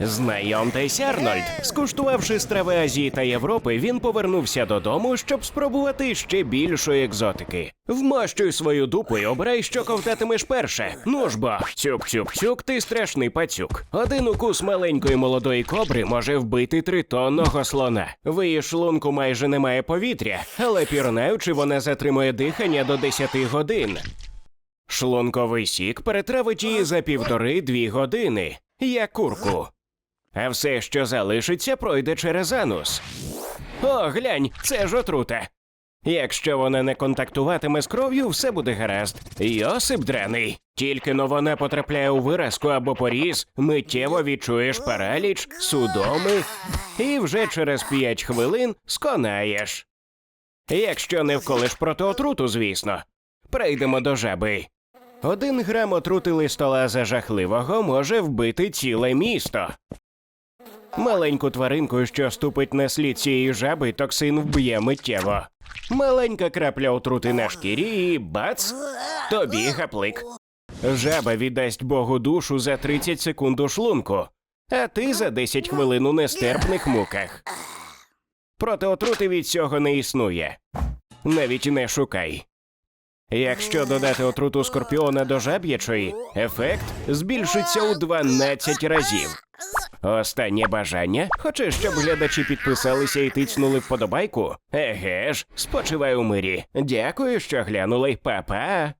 Знайомтесь, Арнольд. Скуштувавши страви Азії та Європи, він повернувся додому, щоб спробувати ще більшої екзотики. Вмощуй свою дупу і обирай, що ковтатимеш перше. Ну ж бо, цюк-цюк-цюк, ти страшний пацюк. Один укус маленької молодої кобри може вбити тритонного слона. В її шлунку майже немає повітря, але пірнаючи, вона затримує дихання до 10 годин. Шлунковий сік перетравить її за півтори-дві години, як курку. А все, що залишиться, пройде через анус. О, глянь, це ж отрута. Якщо вона не контактуватиме з кров'ю, все буде гаразд. Йосип драний. Тільки но вона потрапляє у виразку або поріз, миттєво відчуєш параліч, судоми, і вже через п'ять хвилин сконаєш. Якщо не вколиш проти отруту, звісно. Прийдемо до жаби. Один грам отрути листолаза жахливого може вбити ціле місто. Маленьку тваринку, що ступить на слід цієї жаби, токсин вб'є миттєво. Маленька крапля отрути на шкірі і бац! Тобі гаплик. Жаба віддасть Богу душу за 30 секунд у шлунку, а ти за 10 хвилин у нестерпних муках. Проти отрути від цього не існує. Навіть не шукай. Якщо додати отруту скорпіона до жаб'ячої, ефект збільшиться у 12 разів. Останнє бажання. Хочеш, щоб глядачі підписалися і тицнули вподобайку? Еге ж, спочивай у мирі. Дякую, що глянули, Па-па!